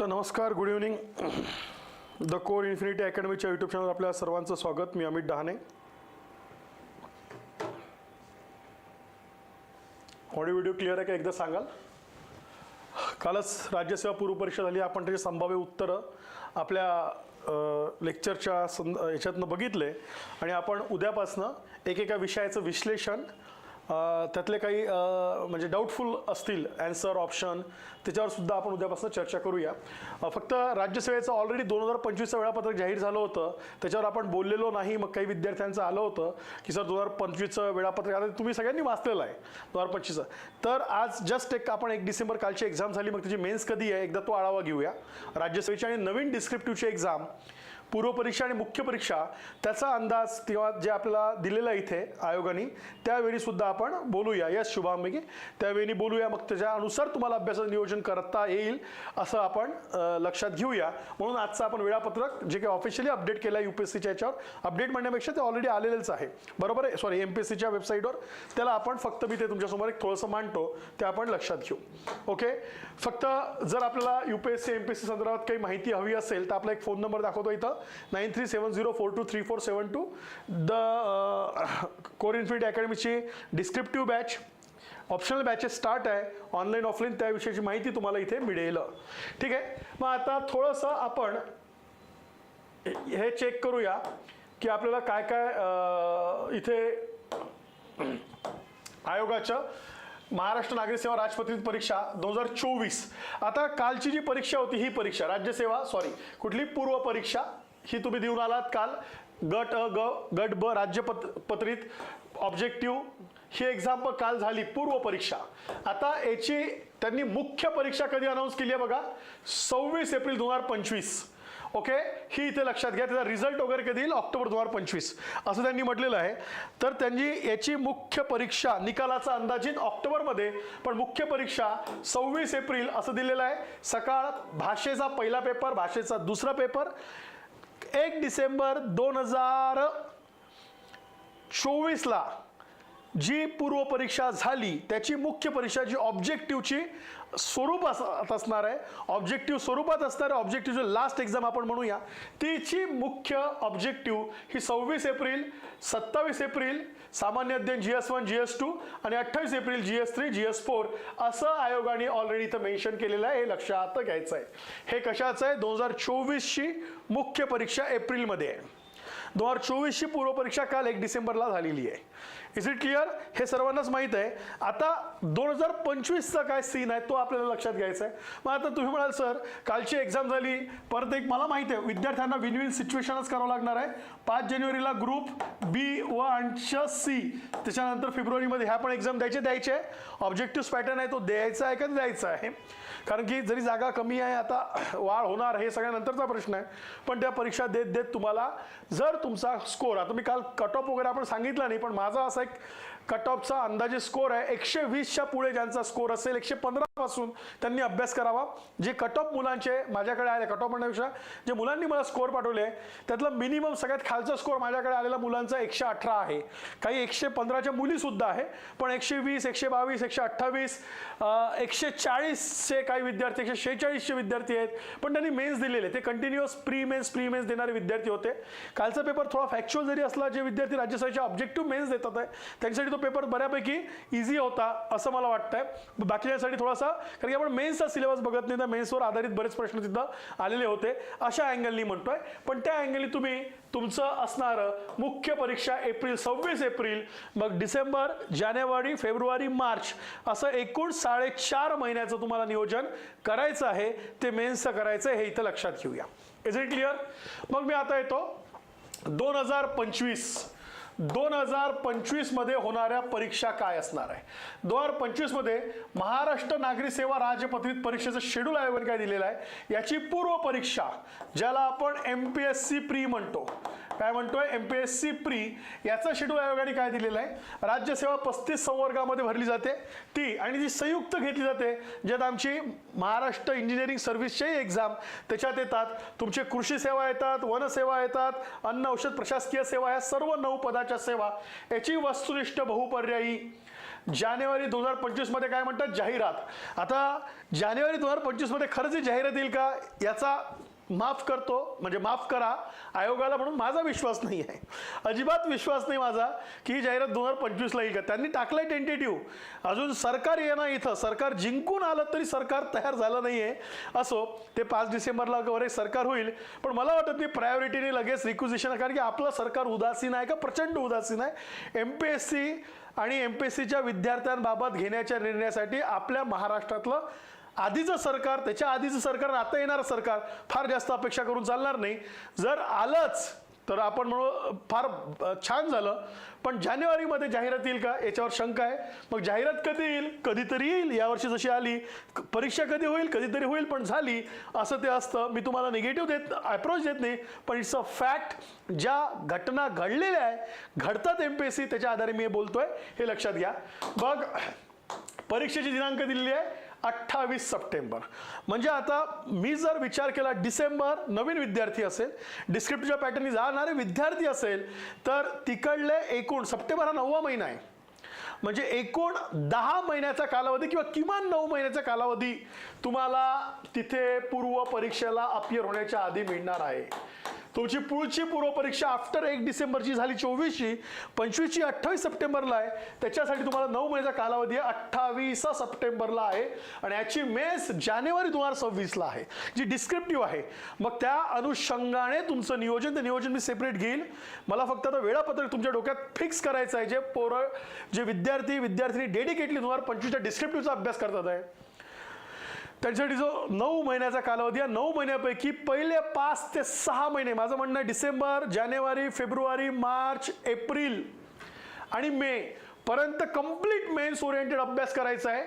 Sir नमस्कार good evening. The core infinity अकॅडमीच्या YouTube channel आपल्या सर्वांचं स्वागत. मी Amit Dahane. Audio video clear आहे का एकदा सांगाल? कालच राज्यसेवा पूर्व परीक्षा झाली आपण त्याची संभाव्य उत्तरं आपल्या लेक्चरच्या संद याच्यातनं बघितले. आणि आपण उद्यापासनं एकेका विषयाचं विश्लेषण त्यातले काही म्हणजे डाऊटफुल असतील ॲन्सर ऑप्शन त्याच्यावर सुद्धा आपण उद्यापासून चर्चा करूया. फक्त राज्यसेवेचं ऑलरेडी दोन हजार पंचवीसचं वेळापत्रक जाहीर झालं होतं. त्याच्यावर आपण बोललेलो नाही. मग काही विद्यार्थ्यांचं आलं होतं की सर दोन हजार पंचवीसचं वेळापत्रक आता तुम्ही सगळ्यांनी वाचलेलं आहे दोन हजार पंचवीसचं. तर आज जस्ट एक आपण एक डिसेंबर कालची एक्झाम झाली. मग त्याची मेन्स कधी आहे? एकदा तो आढावा घेऊया. राज्यसेवेची आणि नवीन डिस्क्रिप्टिव्हची एक्झाम पूर्वपरीक्षा आणि मुख्य परीक्षा त्याचा अंदाज किंवा जे आपल्याला दिलेला आहे इथे आयोगाने त्यावेळी सुद्धा आपण बोलूया. यस शुभांबिके. त्यावेळी बोलूया मग त्याच्यानुसार तुम्हाला अभ्यासाचं नियोजन करता येईल असं आपण लक्षात घेऊया. म्हणून आजचं आपण वेळापत्रक जे काही ऑफिशियली अपडेट केलं आहे यू पी एस सीच्या याच्यावर अपडेट म्हणण्यापेक्षा ते ऑलरेडी आलेलेच आहे. बरोबर आहे? सॉरी एम पी एस सीच्या वेबसाईटवर त्याला आपण फक्त मी ते तुमच्यासमोर एक थोडंसं मांडतो ते आपण लक्षात घेऊ. ओके फक्त जर आपल्याला U P S C M P S C संदर्भात काही माहिती हवी असेल तर आपला एक फोन नंबर दाखवतो इथं. Nine three seven zero four two three four seven two the core infinity अकॅडमीची descriptive batch optional batches start आहे ऑनलाईन ऑफलाईन त्याविषयीची माहिती तुम्हाला इथे मिळेल ठीक आहे मग आता थोडंसं आपण हे चेक करूया की आपल्याला काय काय इथे आयोगाच्या महाराष्ट्र नागरिक सेवा राजपत्रित परीक्षा दोन हजार चोवीस आता कालची जी परीक्षा होती ही परीक्षा राज्यसेवा सॉरी कुठली पूर्व परीक्षा ही तुम्ही देऊन आलात काल. गट अ ग गट ब राज्य पत पत्रित ऑब्जेक्टिव्ह ही एक्झाम काल झाली पूर्व परीक्षा. आता याची त्यांनी मुख्य परीक्षा कधी अनाऊन्स केली आहे बघा? सव्वीस एप्रिल दोन हजार पंचवीस. ओके ही इथे लक्षात घ्या त्याचा रिझल्ट वगैरे कधी येईल? ऑक्टोबर दोन हजार पंचवीस. असं त्यांनी म्हटलेलं आहे. तर त्यांनी याची मुख्य परीक्षा निकालाचा अंदाजित ऑक्टोबरमध्ये पण मुख्य परीक्षा सव्वीस एप्रिल असं दिलेलं आहे. सकाळ भाषेचा पहिला पेपर भाषेचा दुसरा पेपर एक डिसेंबर दोन हजार चोवीसला जी पूर्व परीक्षा झाली त्याची मुख्य परीक्षा जी ऑब्जेक्टिव्हची स्वरूप असणार आहे ऑब्जेक्टिव्ह स्वरूपात असणार ऑब्जेक्टिव्ह ऑब्जेक्टिव्हची लास्ट एक्झाम आपण म्हणूया तिची मुख्य ऑब्जेक्टिव्ह ही सव्वीस एप्रिल सत्तावीस एप्रिल सामान्य अध्ययन G S one G S two आणि अठ्ठावीस April G S three G S four असं आयोगाने ऑलरेडी इथं मेन्शन केलेलं आहे हे लक्षात घ्यायचं आहे. हे कशाचं आहे? दोन हजार चोवीसची मुख्य परीक्षा एप्रिलमध्ये आहे. दोन हजार चोवीसची पूर्व परीक्षा काल एक डिसेंबरला झालेली आहे. इज इट क्लिअर हे सर्वांनाच माहीत आहे. आता दोन हजार पंचवीसचा काय सीन आहे तो आपल्याला लक्षात घ्यायचा आहे. मग आता तुम्ही म्हणाल सर कालची एक्झाम झाली. परत एक मला माहिती आहे विद्यार्थ्यांना विन विन सिच्युएशनच करावं लागणार आहे. पाच जानेवारीला ग्रुप बी व अंश सी त्याच्यानंतर फेब्रुवारीमध्ये ह्या पण एक्झाम द्यायचे द्यायचे. ऑब्जेक्टिव्ह पॅटर्न आहे तो द्यायचा आहे का द्यायचा आहे? कारण की जरी जागा कमी आहे आता वाढ होणार हे सगळ्यानंतरचा प्रश्न आहे. पण त्या परीक्षा देत देत तुम्हाला जर तुमचा स्कोर आता मी काल कट ऑफ वगैरे आपण सांगितला नाही पण माझा असा एक कट ऑफचा अंदाजे स्कोर आहे. एकशे वीसच्या पुढे ज्यांचा स्कोर असेल एकशे पंधरा पासून त्यांनी अभ्यास करावा. जे कट ऑफ मुलांचे माझ्याकडे आले कट ऑफ म्हणण्यापेक्षा जे मुलांनी मला स्कोर पाठवले त्यातला मिनिमम सगळ्यात खालचा स्कोर माझ्याकडे आलेला मुलांचा एकशे अठरा आहे. काही एकशे पंधराच्या मुलीसुद्धा आहे पण एकशे वीस एकशे बावीस एकशे अठ्ठावीस एकशे चाळीसचे काही विद्यार्थी एकशे शेहेचाळीसचे विद्यार्थी आहेत पण त्यांनी मेन्स दिलेले ते continuous pre mains pre mains देणारे विद्यार्थी होते. कालचा पेपर थोडा फॅक्च्युअल जरी असला जे विद्यार्थी राज्यसभेच्या ऑब्जेक्टिव्ह मेन्स देतात आहे त्यांच्यासाठी तो पेपर बऱ्यापैकी इझी होता असं मला वाटतंय. बाकीच्यासाठी थोडासा कारण की आपण मेन्सचा सिलेबस बघत नाही तर मेन्सवर आधारित बरेच प्रश्न तिथं आलेले होते. अशा अँगलनी म्हणतोय. पण त्या अँगलनी तुम्ही तुमचं असणारं मुख्य परीक्षा एप्रिल सव्वीस एप्रिल मग डिसेंबर जानेवारी फेब्रुवारी मार्च असं एकूण साडेचार महिन्याचं तुम्हाला नियोजन करायचं आहे. ते मेन्सचं करायचं आहे हे इथं लक्षात घेऊया. इज इट क्लिअर मग मी आता येतो. दोन हजार पंचवीस. दोन हजार पंचवीसमध्ये होणाऱ्या परीक्षा काय असणार आहे? दोन हजार पंचवीसमध्ये महाराष्ट्र नागरी सेवा राजपत्रित परीक्षेचं शेड्यूल आयोगाने काय दिलेलं आहे? याची पूर्व परीक्षा ज्याला आपण M P S C pre म्हणतो काय म्हणतोय? M P S C pre याचं शेड्यूल आयोगाने काय दिलेलं आहे? राज्यसेवा पस्तीस संवर्गामध्ये भरली जाते. ती आणि जी संयुक्त घेतली जाते. ज्यात आमची महाराष्ट्र इंजिनिअरिंग सर्व्हिसचेही एक्झाम त्याच्यात येतात तुमचे कृषी सेवा येतात वनसेवा येतात अन्न औषध प्रशासकीय सेवा या सर्व नऊ पदाच्या सेवा. याची वस्तुनिष्ठ बहुपर्यायी. जानेवारी दोन हजार पंचवीसमध्ये काय म्हणतात? जाहिरात. आता जानेवारी दोन हजार पंचवीसमध्ये खरंच जाहिरात येईल का? याचा माफ करतो म्हणजे माफ करा आयोगाला म्हणून माझा विश्वास नाही आहे. अजिबात विश्वास नाही माझा की ही जाहिरात दोन हजार पंचवीसला येईल का? त्यांनी टाकलंय टेंटेटिव्ह अजून सरकार येणार इथं सरकार जिंकून आलं तरी सरकार तयार झालं नाही आहे असो ते पाच डिसेंबरला वगैरे सरकार होईल पण मला वाटत नाही प्रायोरिटीने लगेच रिक्विजिशन कारण की आपलं सरकार उदासीन आहे का? प्रचंड उदासीन आहे. एम पी एस सी आणि एम पी एस सीच्या विद्यार्थ्यांबाबत घेण्याच्या निर्णयासाठी आपल्या महाराष्ट्रातलं आधीचं सरकार त्याच्या आधीचं सरकार आता येणारं सरकार फार जास्त अपेक्षा करून चालणार नाही. जर आलंच तर आपण म्हणू फार छान झालं. पण जानेवारीमध्ये जाहिरात येईल का? याच्यावर शंका आहे. मग जाहिरात कधी येईल? कधीतरी येईल. यावर्षी जशी आली परीक्षा कधी होईल? कधीतरी होईल पण झाली. असं ते असतं. मी तुम्हाला निगेटिव्ह देत अप्रोच देत नाही. पण इट्स अ फॅक्ट ज्या घटना घडलेल्या आहे घडतात एम पी एस सी त्याच्या आधारे मी हे बोलतोय. हे लक्षात घ्या. बघ परीक्षेची दिनांक दिलेली आहे. अठ्ठावीस सप्टेंबर. म्हणजे आता मी जर विचार केला डिसेंबर नवीन विद्यार्थी असेल डिस्क्रिप्टिव्हच्या पॅटर्ननी जाणारे विद्यार्थी असेल तर तिकडले एकूण सप्टेंबर हा नववा महिना आहे. म्हणजे एकूण दहा महिन्याचा कालावधी किंवा किमान नऊ महिन्याचा कालावधी तुम्हाला तिथे पूर्व परीक्षेला अपियर होण्याच्या आधी मिळणार आहे. तुमची पुढची पूर्वपरीक्षा आफ्टर एक डिसेंबरची झाली चोवीसची. पंचवीसची अठ्ठावीस सप्टेंबरला आहे. त्याच्यासाठी तुम्हाला नऊ महिन्याचा कालावधी आहे. अठ्ठावीस सप्टेंबरला आहे. आणि याची मेस जानेवारी दोन हजार सव्वीसला आहे. जी डिस्क्रिप्टिव्ह आहे. मग त्या अनुषंगाने तुमचं नियोजन ते नियोजन मी सेपरेट घेईल. मला फक्त आता वेळापत्रक तुमच्या डोक्यात फिक्स करायचं आहे. जे पोरं जे विद्यार्थी विद्यार्थिनी डेडिकेटली दोन हजार पंचवीसच्या डिस्क्रिप्टिव्हचा अभ्यास करतात आहे. त्यांच्यासाठी जो नऊ महिन्याचा कालावधी आहे नऊ महिन्यापैकी पहिले पाच ते सहा महिने माझं म्हणणं आहे डिसेंबर जानेवारी फेब्रुवारी मार्च एप्रिल आणि मे पर्यंत कंप्लीट मेन्स ओरिएंटेड अभ्यास करायचा आहे.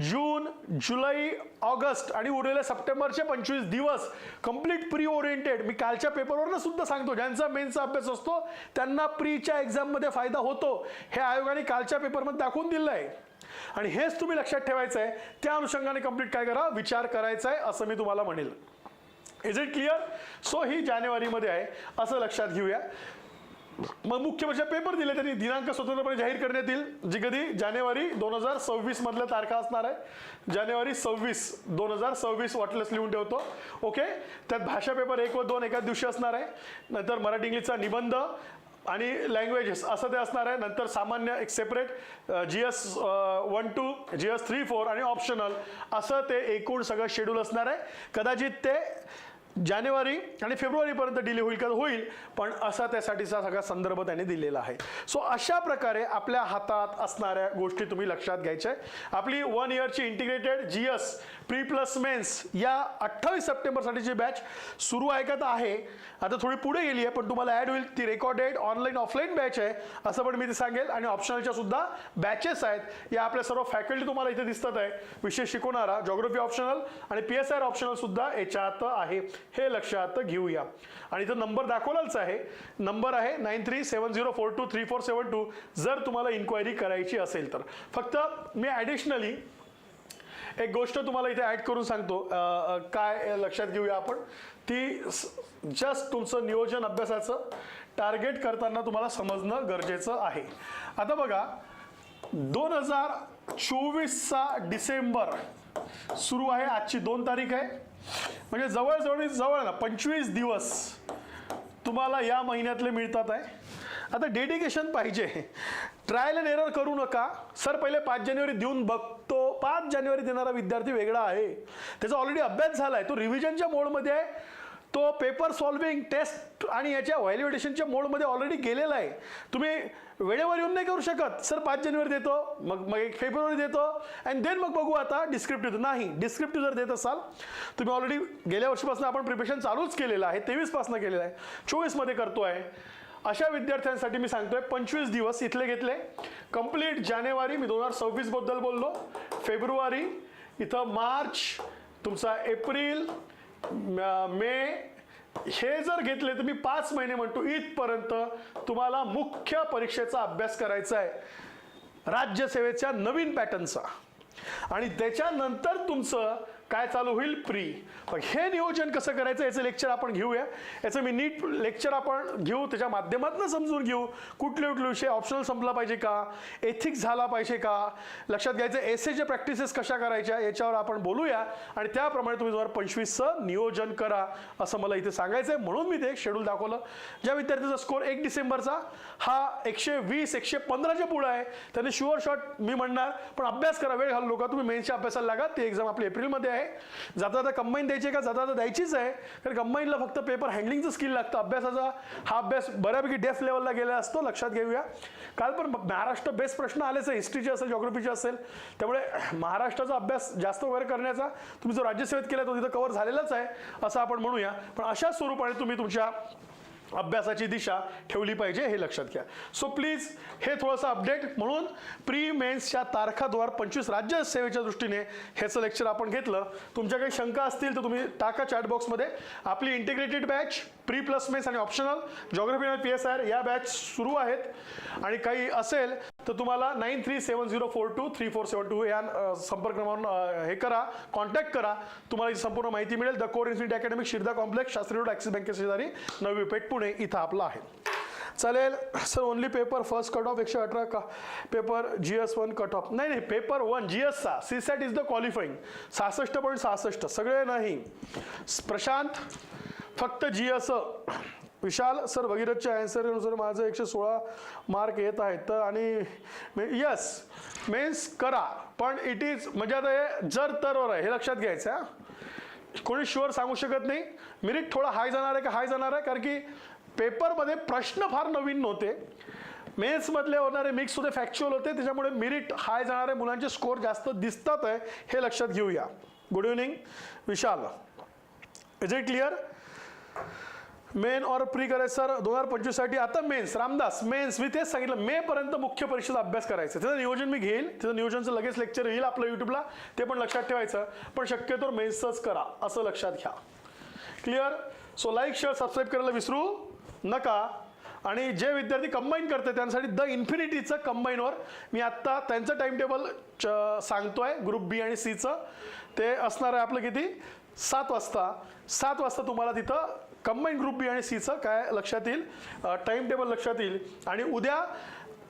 जून जुलै ऑगस्ट आणि उरलेल्या सप्टेंबरचे पंचवीस दिवस कंप्लीट प्री ओरिएंटेड मी कालच्या पेपरवरनं सुद्धा सांगतो ज्यांचा मेन्सचा अभ्यास असतो त्यांना प्रीच्या एक्झाममध्ये फायदा होतो हे आयोगाने कालच्या पेपरमध्ये दाखवून दिलं आहे आणि हेच तुम्ही लक्षात ठेवायचं आहे त्या अनुषंगाने कंप्लीट काय करा विचार करायचा आहे असं मी तुम्हाला म्हणेल. इज इट क्लिअर सो ही जानेवारीमध्ये आहे असं लक्षात घेऊया. मग मुख्य म्हणजे पेपर दिले त्यांनी. दिनांक स्वतंत्रपणे जाहीर करण्यात येईल. जी कधी जानेवारी दोन हजार सव्वीस मधल्या तारखा असणार आहे. जानेवारी सव्वीस दोन हजार सव्वीस वाटलंच लिहून ठेवतो. ओके त्यात भाषा पेपर एक व दोन एकाच दिवशी असणार आहे. नंतर मराठी इंग्लिशचा निबंध आणि लँग्वेजेस असं ते असणार आहे. नंतर सामान्य एक separate G S one two G S three four आणि ऑप्शनल असं ते एकूण सगळं शेड्यूल असणार आहे. कदाचित ते जानेवारी आणि फेब्रुवारीपर्यंत डिले होईल का? होईल. पण असा त्यासाठीचा सगळा संदर्भ त्यांनी दिलेला आहे. सो अशा प्रकारे आपल्या हातात असणाऱ्या गोष्टी तुम्ही लक्षात घ्यायच्या आहे आपली one इयरची integrated G S pre plus mains या अठ्ठावीस सप्टेंबरसाठीची बॅच सुरू आहे का तर आहे. आता थोडी पुढे गेली आहे पण तुम्हाला ॲड होईल. ती रेकॉर्डेड ऑनलाईन ऑफलाईन बॅच आहे असं पण मी ते सांगेल. आणि ऑप्शनलच्या सुद्धा बॅचेस आहेत. या आपल्या सर्व फॅकल्टी तुम्हाला इथे दिसतात आहे. विषय शिकवणारा जॉग्रफी ऑप्शनल आणि पी एस आर ऑप्शनल सुद्धा याच्यात आहे. हे लक्षात घेऊया. आणि इथं नंबर दाखवलाच आहे. नंबर आहे nine three seven zero four two three four seven two. जर तुम्हाला इन्क्वायरी करायची असेल तर. फक्त मी ॲडिशनली एक गोष्ट तुम्हाला इथे ॲड करून सांगतो. काय लक्षात घेऊया आपण? ती जस्ट तुमचं नियोजन अभ्यासाचं टार्गेट करताना तुम्हाला समजणं गरजेचं आहे. आता बघा दोन हजार चोवीसचा डिसेंबर सुरू आहे. आजची दोन तारीख आहे. म्हणजे जवळजवळ जवळ ना पंचवीस दिवस तुम्हाला या महिन्यातले मिळतात आहे. आता डेडिकेशन पाहिजे. ट्रायल अँड एरर करू नका. सर पहिले पाच जानेवारी देऊन बघतो. पाच जानेवारी देणारा विद्यार्थी वेगळा आहे. त्याचा ऑलरेडी अभ्यास झाला आहे तो रिव्हिजनच्या मोडमध्ये आहे. तो पेपर सॉल्विंग टेस्ट आणि याच्या व्हॅल्युएटेशनच्या मोडमध्ये ऑलरेडी गेलेला आहे. तुम्ही वेळेवर येऊन नाही करू शकत. सर पाच जानेवारी देतो मग मग एक फेब्रुवारी देतो अँड देन मग बघू आता डिस्क्रिप्टिव्ह नाही डिस्क्रिप्टिव्ह जर देत असाल तुम्ही ऑलरेडी गेल्या वर्षीपासून आपण प्रिपरेशन चालूच केलेलं आहे तेवीसपासून केलेलं आहे चोवीसमध्ये करतो आहे अशा विद्यार्थ्यांसाठी मी सांगतोय पंचवीस दिवस इथले घेतले. कंप्लीट जानेवारी मी दोन हजार सव्वीसबद्दल बोललो. फेब्रुवारी इथं मार्च तुमचा एप्रिल मे हे जर घेतले तर मी पाच महिने म्हणतो इथपर्यंत तुम्हाला मुख्य परीक्षेचा अभ्यास करायचा आहे. राज्यसेवेच्या नवीन पॅटर्नचा. आणि त्याच्यानंतर तुमचं काय चालू होईल? प्री. मग हे नियोजन कसं करायचं याचं लेक्चर आपण घेऊया. याचं मी नीट लेक्चर आपण घेऊ त्याच्या माध्यमातून समजून घेऊ. कुठले कुठले विषय ऑप्शनल संपला पाहिजे का? एथिक्स झाला पाहिजे का? लक्षात घ्यायचं एसेच्या प्रॅक्टिसेस कशा करायच्या याच्यावर आपण बोलूया. आणि त्याप्रमाणे तुम्ही जवळ पंचवीसचं नियोजन करा असं मला इथे सांगायचं आहे म्हणून मी ते शेड्यूल दाखवलं. ज्या विद्यार्थ्याचा स्कोर एक डिसेंबरचा हा एकशे वीस एकशे पंधराच्या पुढं आहे. त्याने शुअर शॉट मी म्हणणार. पण अभ्यास करा वेळ घालू नका. तुम्ही मेन्सच्या अभ्यासाला लागा. ती एक्झाम आपली एप्रिलमध्ये आहे. जाता जाता कंबाईन द्यायची आहे का? जाता जाता द्यायचीच आहे. कारण कंबाईनला फक्त पेपर हँडलिंगचं स्किल लागतं. अभ्यासाचा हा अभ्यास बऱ्यापैकी डेफ लेवलला गेला असतो लक्षात घेऊया. काल पण महाराष्ट्र बेस्ट प्रश्न आलेच आहे. हिस्ट्रीचे असेल जॉग्रफीचे असेल. त्यामुळे महाराष्ट्राचा अभ्यास जास्त वगैरे करण्याचा तुम्ही जो राज्यसेवेत केला तो तिथं कव्हर झालेलाच आहे असं आपण म्हणूया. पण अशा स्वरूपाने तुम्ही तुमच्या अभ्यासाची दिशा ठेवली पाहिजे हे लक्षात घ्या. सो प्लीज हे थोडंसं अपडेट म्हणून प्री मेन्सच्या तारखा दोन हजार पंचवीस दृष्टीने ह्याचं लेक्चर आपण घेतलं. तुमच्या काही शंका असतील तर तुम्ही टाका चॅट बॉक्समध्ये आपली integrated batch pre plus mains आणि ऑप्शनल. जॉग्रफी आणि पी एस आर या बॅच सुरू आहेत. आणि काही असेल तर तुम्हाला nine three seven zero four two three four seven two या संपर्क क्रमांक हे करा. कॉन्टॅक्ट करा. तुम्हाला ही संपूर्ण माहिती मिळेल. The core institute academic Shirda complex Shastri road Axis बँके शेजारी. नवी पेठ पुणे इथं आपला आहे. चालेल. Sir only paper first cut off एकशे अठरा का paper G S one cut off नाही नाही पेपर वन जी एसचा C Sat is the qualifying सहासष्ट पॉईंट सहासष्ट. सगळे नाही. प्रशांत फक्त जी असं विशाल सर भगीरथच्या ॲन्सरनुसार माझं एकशे सोळा मार्क येत आहेत. तर आणि यस मेन्स करा. पण इट इज म्हणजे आता हे जर तरवर आहे हे लक्षात घ्यायचं हा. कोणी शुअर सांगू शकत नाही. मिरिट थोडा हाय जाणार आहे का हाय जाणार आहे? कारण की पेपरमध्ये प्रश्न फार नवीन नव्हते. मेन्समधले होणारे मिक्स होते फॅक्च्युअल होते. त्याच्यामुळे मिरिट हाय जाणारे मुलांचे स्कोर जास्त दिसतात आहे हे लक्षात घेऊया. Good evening Vishal. Is it clear main और प्री करायचं सर. दोन हजार पंचवीससाठी आता मेन्स रामदास मेन्स. मी तेच सांगितलं मे पर्यंत मुख्य परीक्षेचा अभ्यास करायचा. त्याचं नियोजन मी घेईल त्याचं नियोजनचं लगेच लेक्चर येईल आपलं यूट्यूबला ते पण लक्षात ठेवायचं. पण शक्यतो मेन्सचंच करा असं लक्षात घ्या. Clear so like share subscribe करायला विसरू नका. आणि जे विद्यार्थी कंबाईन करते त्यांसाठी द इन्फिनिटीचं कंबाईनवर मी आत्ता त्यांचं टाइम टेबल सांगतो आहे ग्रुप बी आणि सीचं ते असणार आहे आपलं किती? सात वाजता. सात वाजता तुम्हाला तिथं कंबाईन ग्रुप बी आणि सीचं काय लक्षात येईल? टाईम टेबल लक्षात येईल. आणि उद्या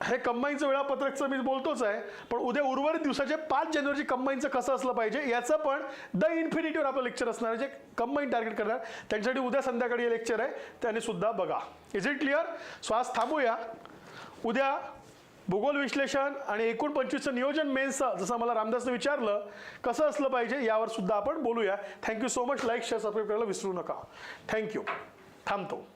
हे कंबाईनचं वेळापत्रकचं मी बोलतोच आहे पण उद्या उर्वरित दिवसाचे पाच जानेवारीची कंबाईनचं कसं असलं पाहिजे याचं पण द इन्फिनिटीवर आपलं लेक्चर असणार आहे जे कंबाईन टार्गेट करणार. त्यांच्यासाठी उद्या संध्याकाळी हे लेक्चर आहे त्यांनी सुद्धा बघा. इज इट क्लिअर सो आज थांबूया. उद्या भूगोल विश्लेषण आणि एकूण पंचवीसचं नियोजन मेन्सचं जसं मला रामदासनं विचारलं कसं असलं पाहिजे यावर सुद्धा आपण बोलूया. Thank you so much like share subscribe करायला विसरू नका. थँक्यू थांबतो.